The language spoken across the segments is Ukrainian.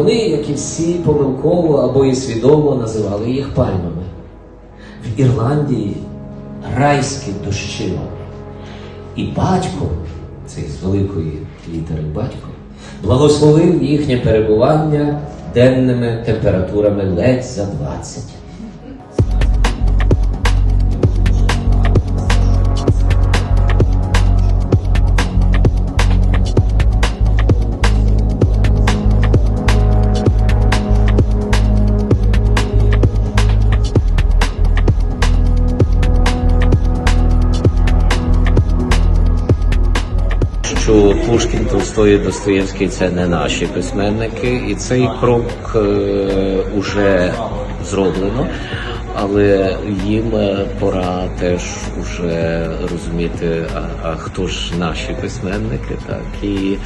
Вони, як і всі, помилково або і свідомо називали їх пальмами. В Ірландії райські дощило. І батько, цей з великої літери батько, благословив їхнє перебування денними температурами ледь за 20. Пушкін, Толстой Достоєвський це не наші письменники, і цей крок е, уже зроблено. Але їм е, пора теж уже розуміти, а, а хто ж наші письменники, так і,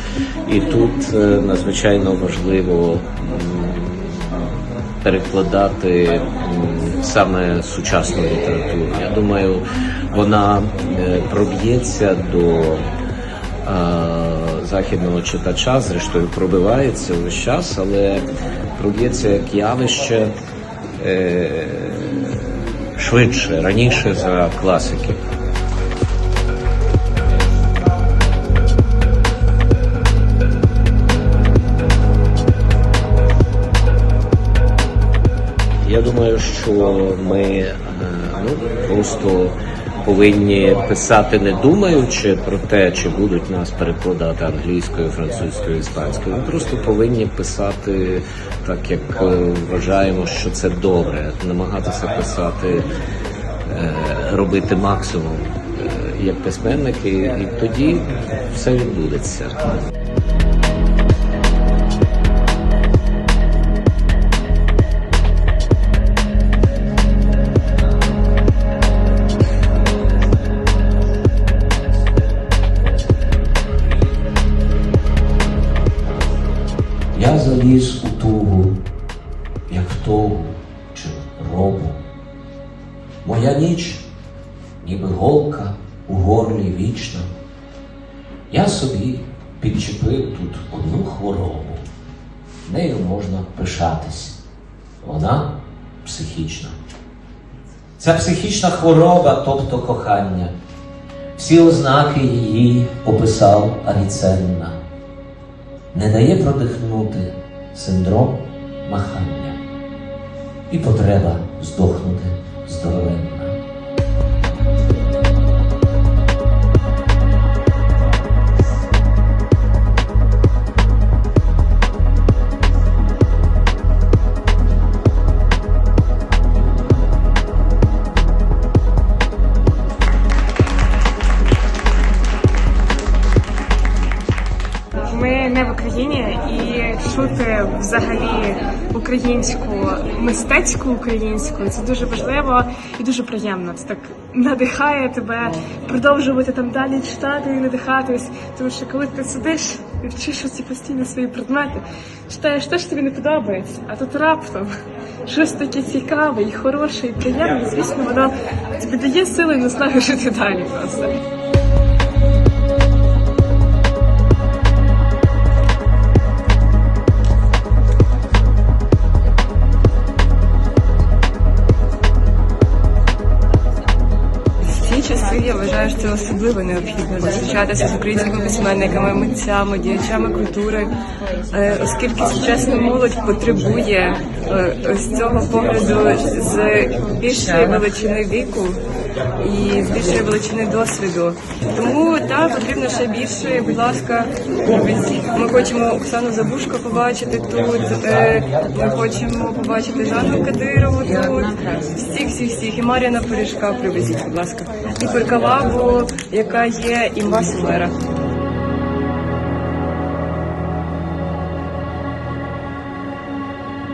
і тут е, надзвичайно важливо перекладати саме сучасну літературу. Я думаю, вона проб'ється до західного читача, зрештою пробивається весь час, але проб'ється як явище е, швидше, раніше за класиків. Я думаю, що ми е, ну, просто повинні писати не думаючи про те, чи будуть нас перекладати англійською, французькою, іспанською. Ми просто повинні писати так, як е, вважаємо, що це добре, намагатися писати, е, робити максимум е, як письменники, і тоді все відбудеться. Я у тугу, як в тогу чи робу. Моя ніч, ніби голка у горлі вічна. Я собі підчепив тут одну хворобу. Нею можна пишатись. Вона психічна. Ця психічна хвороба, тобто кохання. Всі ознаки її описав Авіценна не дає продихнути синдром махання і потреба здохнути здоровенна. Не в Україні і чути взагалі українську мистецьку українську це дуже важливо і дуже приємно. Це так надихає тебе продовжувати там далі читати і надихатись. Тому що коли ти сидиш і вчиш ці постійно свої предмети, читаєш те, що тобі не подобається, а тут раптом щось таке цікаве і хороше, і приємне. Звісно, воно тобі дає сили і наснаги жити далі просто. Особливо необхідно зустрічатися з українськими письменниками, митцями, діячами культури, е, оскільки сучасна молодь потребує е, ось цього погляду з більшої величини віку і з більшої величини досвіду. Тому так потрібно ще більше. Будь ласка, ми хочемо Оксану Забушко побачити тут. е, Ми хочемо побачити Жанну Кадирову тут. Всіх, всіх, всіх. І Мар'яна Пиріжка привезіть, будь ласка. І Яка є імба Сумера.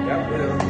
Дякую.